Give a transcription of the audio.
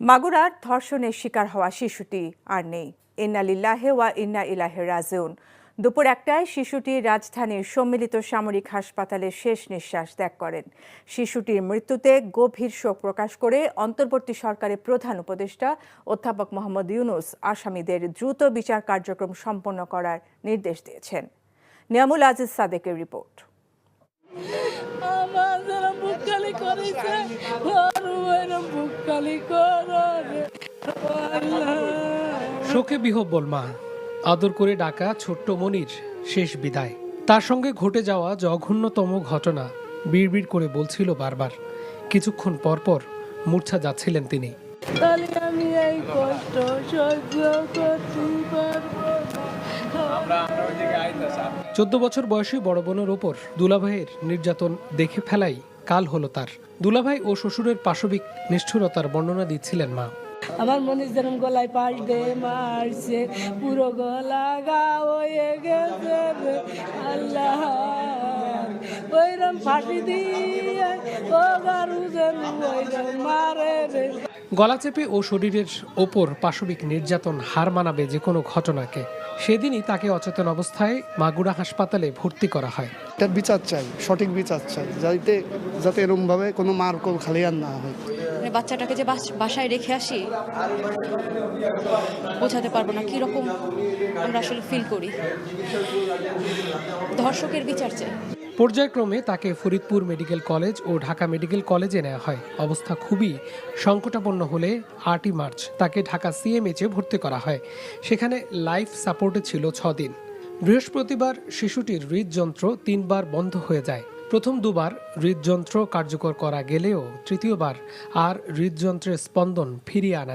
মাগুরার ধর্ষণের শিকার হওয়া শিশুটি আর নেই। ইন্না লিল্লাহে ওয়া ইন্না ইলাহে রাজিউন। দুপুর একটায় শিশুটি রাজধানীর সম্মিলিত সামরিক হাসপাতালে শেষ নিঃশ্বাস ত্যাগ করেন। শিশুটির মৃত্যুতে গভীর শোক প্রকাশ করে অন্তর্বর্তী সরকারের প্রধান উপদেষ্টা অধ্যাপক মোহাম্মদ ইউনুস আসামিদের দ্রুত বিচার কার্যক্রম সম্পন্ন করার নির্দেশ দিয়েছেন। নিয়ামুল আজিজ সাদেকের রিপোর্ট। শোকে বিহব্বল মা আদর করে ডাকা ছোট্ট মনির শেষ বিদায়। তার সঙ্গে ঘটে যাওয়া জঘন্যতম ঘটনা বিড়বিড় করে বলছিল বারবার। কিছুক্ষণ পরপর মূর্ছা যাচ্ছিলেন তিনি। আমি এই কষ্ট সহ্য করতে পারব চোদ্দ বছর বয়সী বড় বোনের ওপর দুলাভাইয়ের নির্যাতন দেখে ফেলাই কাল হলো তার। দুলাভাই ও শ্বশুরের পাশবিক নিষ্ঠুরতার বর্ণনা দিচ্ছিলেন মা। আমার মনে যেরম গলায় পাশ দে মারছে, পুরো গলা গা হয়ে গেছে আল্লাহ। ওইরম ফাঁসি দিয়ে গলা চেপে ও শরীরের ওপর পাশবিক নির্যাতন হার মানাবে যে কোনো ঘটনাকে। সেদিনই তাকে অচেতন অবস্থায় মাগুরা হাসপাতালে ভর্তি করা হয়। তার বিচার চাই সঠিক বিচার চাই যাতে যাতে এরমভাবে কোনো মার কোল খালি আর না হয়। মানে বাচ্চাটাকে যে বাস- বাসায় রেখে আসি বোঝাতে পারব না কীরকম আমরা আসলে ফিল করি। ধর্ষকের বিচার চাই। পর্যায়ক্রমে তাকে ফরিদপুর মেডিকেল কলেজ ও ঢাকা মেডিকেল কলেজে নেওয়া হয়। অবস্থা খুবই সংকটাপন্ন হলে আটই মার্চ তাকে ঢাকা সিএমএইচে ভর্তি করা হয়। সেখানে লাইফ সাপোর্টে ছিল ছদিন। বৃহস্পতিবার শিশুটির হৃদযন্ত্র তিনবার বন্ধ হয়ে যায়। প্রথম দুবার হৃদযন্ত্র কার্যকর করা গেলেও তৃতীয়বার আর হৃদযন্ত্রের স্পন্দন ফিরিয়ে আনা